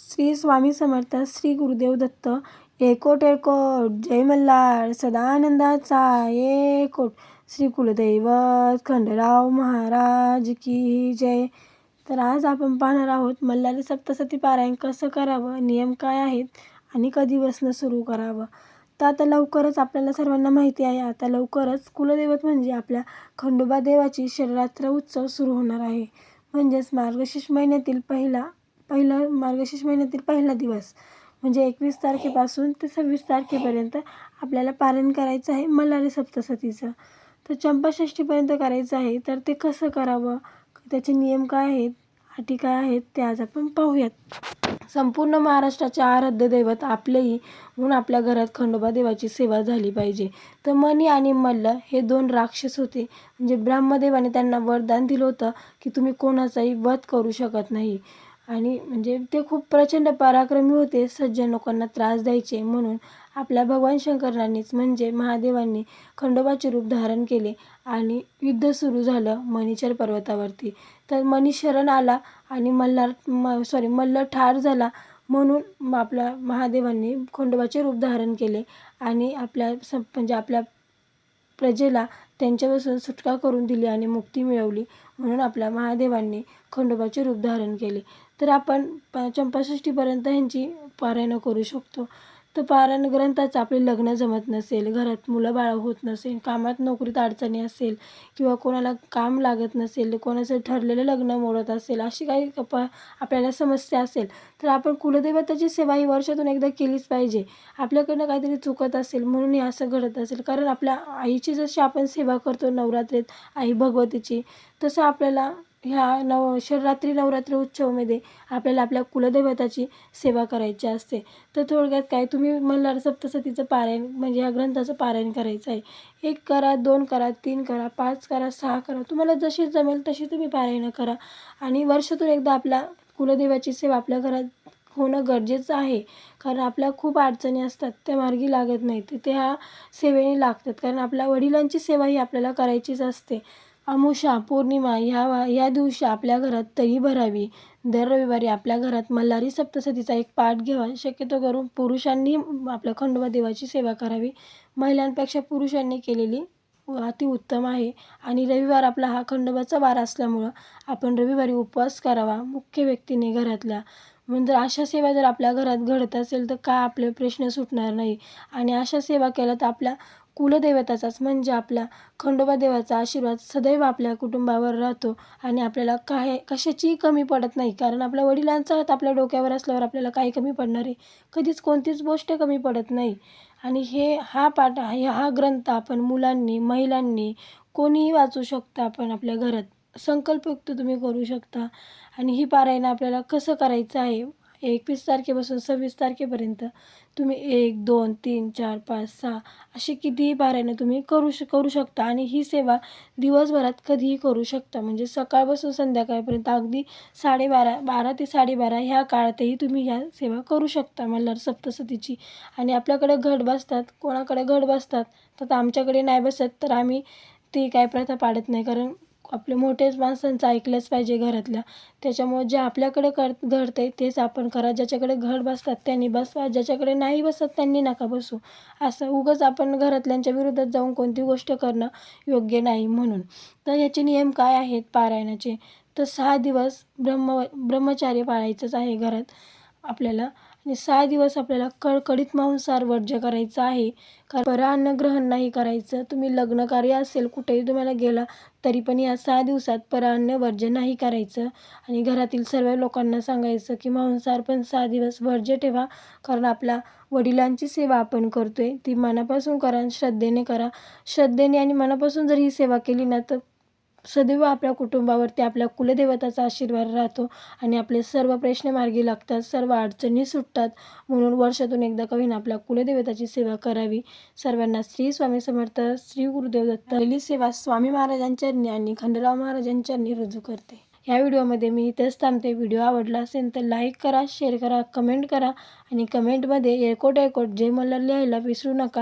श्री स्वामी समर्थ श्री गुरुदेव दत्त एकोट एकोट जय मल्हार सदानंदाचा एकोट. श्री कुलदैवत खंडराव महाराज की जय. तर आज आपण पाहणार आहोत मल्हारी सप्तसती पारायण कसं करावं नियम काय आहेत आणि कधी बसणं सुरू करावं. तर आता लवकरच आपल्याला सर्वांना माहिती आहे आता लवकरच कुलदैवत म्हणजे आपल्या खंडोबा देवाची शररात्र उत्सव सुरू होणार आहे. म्हणजेच मार्गशीर्ष महिन्यातील पहिला पहिला मार्गशीर्ष महिन्यातील पहिला दिवस म्हणजे एकवीस तारखेपासून ते सव्वीस तारखेपर्यंत आपल्याला पारण करायचं आहे मल्हारी सप्तसतीचं तर चंपाषष्ठीपर्यंत करायचं आहे तर ते कसं करावं? त्याचे नियम काय आहेत? अटी काय आहेत? ते आज आपण पाहूयात. संपूर्ण महाराष्ट्राचे आराध्य दैवत आपलेही म्हणून आपल्या घरात खंडोबा देवाची सेवा झाली पाहिजे. तर मणी आणि मल्ल हे दोन राक्षस होते. म्हणजे ब्रह्मदेवाने त्यांना वरदान दिलं होतं की तुम्ही कोणाचाही वध करू शकत नाही. आणि म्हणजे ते खूप प्रचंड पराक्रमी होते. सज्जन लोकांना त्रास द्यायचे म्हणून आपल्या भगवान शंकरांनीच म्हणजे महादेवांनी खंडोबाचे रूप धारण केले आणि युद्ध सुरू झालं मणिचर पर्वतावरती. तर मनी शरण आला आणि मल्हार म सॉरी मल्ल ठार झाला म्हणून आपल्या महादेवांनी खंडोबाचे रूप धारण केले आणि आपल्या स म्हणजे आपल्या प्रजेला त्यांच्यापासून सुटका करून दिली आणि मुक्ती मिळवली म्हणून आपल्या महादेवांनी खंडोबाचे रूप धारण केले. तर आपण प चंपाषष्ठीपर्यंत ह्यांची पारायणं करू शकतो. तर पारायण ग्रंथाचं आपले लग्न जमत नसेल घरात मुलं बाळ होत नसेल कामात नोकरीत अडचणी असेल किंवा कोणाला काम लागत नसेल कोणाचं ठरलेलं लग्न मोडत असेल अशी काही प आपल्याला समस्या असेल तर आपण कुलदेवताची सेवा ही वर्षातून एकदा केलीच पाहिजे. आपल्याकडनं काहीतरी चुकत असेल म्हणून हे असं घडत असेल. कारण आपल्या आईची जशी आपण सेवा करतो नवरात्रीत आई भगवतीची तसं आपल्याला ह्या नव शिवरात्री नवरात्री उत्सवामध्ये आपल्याला आपल्या कुलदैवताची सेवा करायची असते. तर थोडक्यात काय तुम्ही मल्हार सप्तसतीचं पारायण म्हणजे ह्या ग्रंथाचं पारायण करायचं आहे. एक करा दोन करा तीन करा पाच करा सहा करा. तुम्हाला जशी जमेल तशी तुम्ही पारायणं करा. आणि वर्षातून एकदा आपल्या कुलदेवाची सेवा आपल्या घरात होणं गरजेचं आहे. कारण आपल्या खूप अडचणी असतात त्या मार्गी लागत नाहीत. ते ह्या सेवेने लागतात. कारण आपल्या वडिलांची सेवा ही आपल्याला करायचीच असते. अमुषा पौर्णिमा ह्या वा ह्या दिवशी आपल्या घरात तही भरावी. दर रविवारी आपल्या घरात मल्हारी सप्तसतीचा एक पाठ घ्यावा. शक्यतो करून पुरुषांनी आपल्या खंडोबा देवाची सेवा करावी. महिलांपेक्षा पुरुषांनी केलेली अतिउत्तम आहे. आणि रविवार आपला हा खंडोबाचा वार असल्यामुळं आपण रविवारी उपवास करावा मुख्य व्यक्तीने घरातल्या. म्हणजे जर अशा सेवा जर आपल्या घरात घडत असेल तर काय आपले प्रश्न सुटणार नाही? आणि अशा सेवा केल्या तर आपल्या कुलदैवताचाच म्हणजे आपला खंडोबा देवाचा आशीर्वाद सदैव आपल्या कुटुंबावर राहतो आणि आपल्याला काय कशाचीही कमी पडत नाही. कारण आपल्या वडिलांचा हात आपल्या डोक्यावर असल्यावर आपल्याला काही कमी पडणार आहे. कधीच कोणतीच गोष्ट कमी पडत नाही. आणि हे हा पाठ आहे हा ग्रंथ आपण मुलांनी महिलांनी कोणीही वाचू शकता आपण आपल्या घरात. संकल्पयुक्त तुम्ही करू शकता. आणि ही पारायण आपल्याला कसं करायचं आहे? एकवीस तारखेपासून सव्वीस तारखेपर्यंत तुम्ही एक दोन तीन चार पाच सहा अशी कितीही पारायणं तुम्ही करू श करू शकता आणि ही सेवा दिवसभरात कधीही करू शकता. म्हणजे सकाळपासून संध्याकाळपर्यंत अगदी साडेबारा बारा ते साडेबारा ह्या काळातही तुम्ही ह्या सेवा करू शकता मल्हार सप्तसतीची. आणि आपल्याकडे घट बसतात. कोणाकडे घट बसतात? तर आमच्याकडे नाही बसत. तर आम्ही ती काय प्रथा पाडत नाही. कारण आपले मोठेच माणसांचं ऐकलंच पाहिजे घरातल्या त्याच्यामुळे जे आपल्याकडे कर घडतं आहे तेच आपण करा. ज्याच्याकडे घड बसतात त्यांनी बसवा. ज्याच्याकडे नाही बसत त्यांनी नका बसू. असं उगंच आपण घरातल्यांच्या विरोधात जाऊन कोणती गोष्ट करणं योग्य नाही म्हणून. तर याचे नियम काय आहेत पारायणाचे? तर सहा दिवस ब्रह्म ब्रह्मचार्य पाळायचंच आहे घरात. आपल्याला आणि सहा दिवस आपल्याला कडकडीत मांसाहार वर्ज्य करायचं आहे. कारण परान्न ग्रहण नाही करायचं. तुम्ही लग्नकार्य असेल कुठेही तुम्हाला गेला तरी पण या सहा दिवसात परान्न वर्ज्य नाही करायचं. आणि घरातील सर्व लोकांना सांगायचं की मांसाहार पण सहा दिवस वर्ज्य ठेवा. कारण आपल्या वडिलांची सेवा आपण करतोय. ती मनापासून करा श्रद्धेने करा. श्रद्धेने आणि मनापासून जर ही सेवा केली ना तर सदैव आपल्या कुटुंबावरती आपल्या कुलदेवताचा आशीर्वाद राहतो आणि आपले सर्व प्रश्न मार्गी लागतात सर्व अडचणी सुटतात. म्हणून वर्षातून एकदा कवीनं आपल्या कुलदेवताची सेवा करावी. सर्वांना श्री स्वामी समर्थ श्री गुरुदेव दत्त पहिली सेवा स्वामी महाराजांच्या आणि खंडराव महाराजांच्या रुजू करते. ह्या व्हिडिओमध्ये मी इथेच थांबते. व्हिडिओ आवडला असेल तर लाईक करा शेअर करा कमेंट करा आणि कमेंटमध्ये एकोट एकोट जे मला लिहायला विसरू नका.